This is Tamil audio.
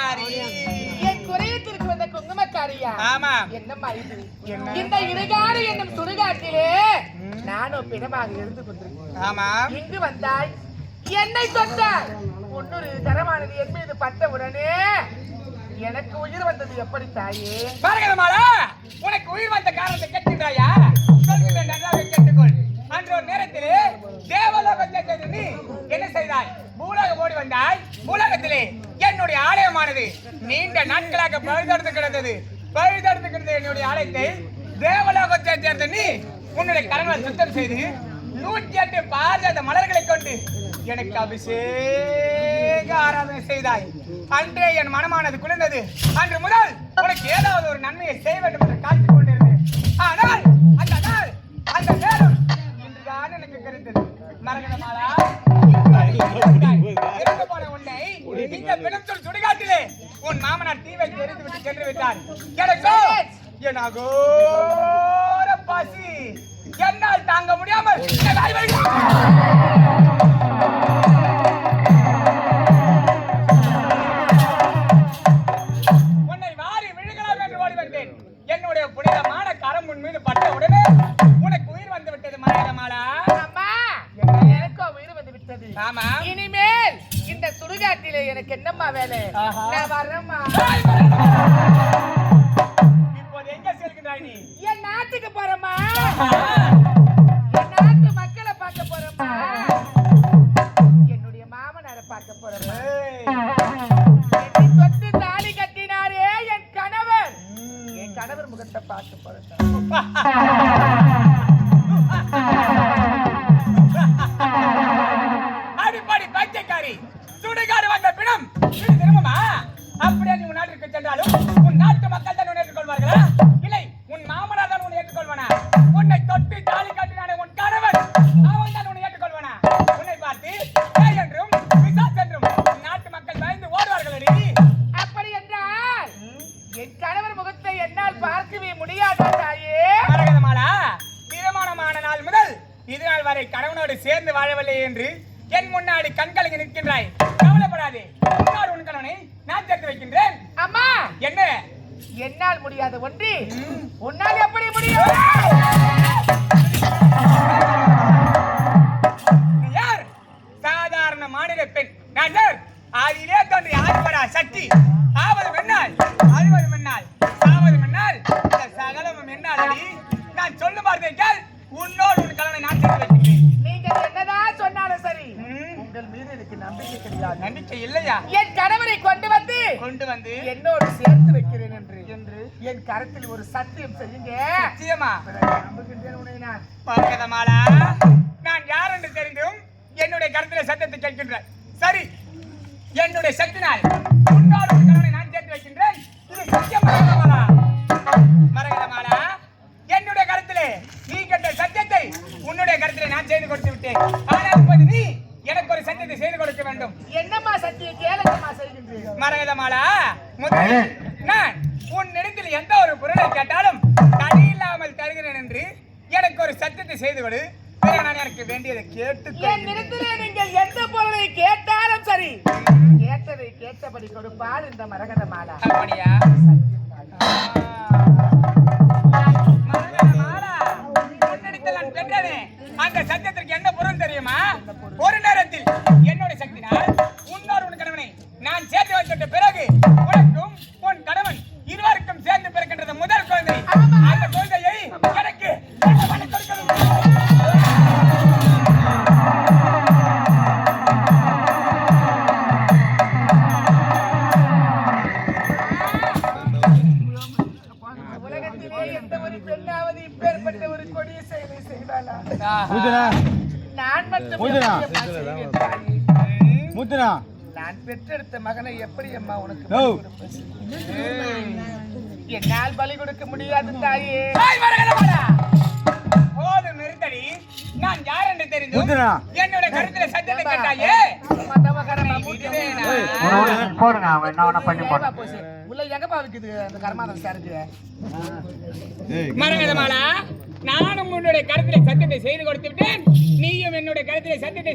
குங்குமக்காரி. என் குறையத்திற்கு வந்த குங்குமக்காரியா? ஆமா. என்னம்மா இது இந்த இருகாடு என்னும் சுடுகாட்டிலே நானும் பிணமாக இருந்து கொண்டிருக்கேன் ஆமா. இங்கு வந்தாய். என்னை தொட்டாய். ஒன்னொரு தரமானது என் மீது பட்ட உடனே எனக்கு உயிர் வந்தது எப்படி தாயே? பாருங்க உனக்கு உயிர் வந்த காரணத்தை கேட்கின்றாயா? சொல்கிறேன் கிடந்தது என்னுடைய ஆலயத்தை தேவலோகத்தை சேர்ந்த நீ உன்னுடைய கரங்களை சுத்தம் செய்து நூற்றி எட்டு பாரத மலர்களை கொண்டு எனக்கு அபிஷேக ஆராதனை செய்தாய். அன்றே என் மனமானது குளிர்ந்தது. அன்று முதல் உனக்கு ஏதாவது ஒரு நன்மையை செய்ய வேண்டும் என்று காத்துக் கொண்டிருந்தேன். ஆனால் அந்த நாள் அந்த நேரம் இன்றுதான் எனக்கு கிடைத்தது மரகதமாலா என் அகோர பசி. என்னால் தாங்க முடியாமல். உன்னை வாரி விழுகலாம் என்று ஓடி வந்தேன் என்னுடைய புனிதமான கரம் உன் மீது பட்ட உடனே உனக்கு உயிர் வந்து விட்டது மரகதமாலா அம்மா எனக்கோ உயிர் வந்து விட்டது. ஆமா. இனிமேல் இந்த சுடுகாட்டிலே எனக்கு என்னம்மா வேலை. நான் வரேம்மா. நாட்டுக்கு என் நாட்டு மக்களை பார்க்க போறேம்மா என்னுடைய மாமனாரை பார்க்க போறேம்மா என்னை தொட்டு தாலி கட்டினாரே என் கணவர். என் கணவர் முகத்தை பார்க்க போறேன் முதல் இது நாள் வரை கணவனோடு சேர்ந்து வாழவில்லை என்று என் முன்னாடி கண்கலங்கி நிற்கின்றாய். கவலைப்படாதே. உன்னார் உன் கணவனை நான் சேர்த்து வைக்கின்றேன். அம்மா! என்ன? என்னால் முடியாத ஒன்று உன்னால் எப்படி முடியும்? யார்? சாதாரண மாநில பெண். நான் யார்? ஆதியிலே தோன்றி சக்தி. கிடையாது நம்பிக்கை இல்லையா? என் கணவரை கொண்டு வந்து கொண்டு வந்து என்னோடு சேர்த்து வைக்கிறேன் என்று. என்று. என் கரத்தில் ஒரு சத்தியம் செய்யுங்க நம்புகின்றேன் உன்னை நான். பார்க்கதமாலா? நான் யார் என்று தெரிந்தும் என்னுடைய கருத்திலே சத்தத்தை கேட்கின்ற சரி என்னுடைய சக்தினால் உன்னோடு கணவனை நான் சேர்த்து வைக்கின்றேன். இது சத்தியம்? மரகதமாலா முதலில் நான் உன்னிடத்தில் எந்த ஒரு பொருளை கேட்டாலும் தடை இல்லாமல் தருகிறேன் என்று எனக்கு ஒரு சத்தியத்தை செய்து கொடு. நான் எனக்கு வேண்டியதை கேட்டு என் நிறத்திலே நீங்கள் எந்த பொருளை கேட்டாலும் சரி. கேட்டதை கேட்டபடி கொடுப்பால் இந்த மரகத மாலா அப்படியா முத்துனா நான் மட்டும்? முத்துனா பெற்றெடுத்த மகனை எப்படி அம்மா உனக்கு? என்னால் பலி கொடுக்க முடியாது தாயே. போதும் நிறுத்தடி. நான் யார் என்று தெரிந்தும் முத்துனா என்னுடைய கருத்துல சத்தியத்தை கேட்டாயே? போடுங்க அவன் என்ன பண்ணி போச்சு. உள்ள எங்கப்பா இருக்குது அந்த கர்மாதம் சாருக்கு? மரகதமாலா நானும் உன்னுடைய கருத்திலே சத்தியத்தை செய்து கொடுத்து விட்டேன் நீயும் என்னுடைய கருத்திலே சத்தியத்தை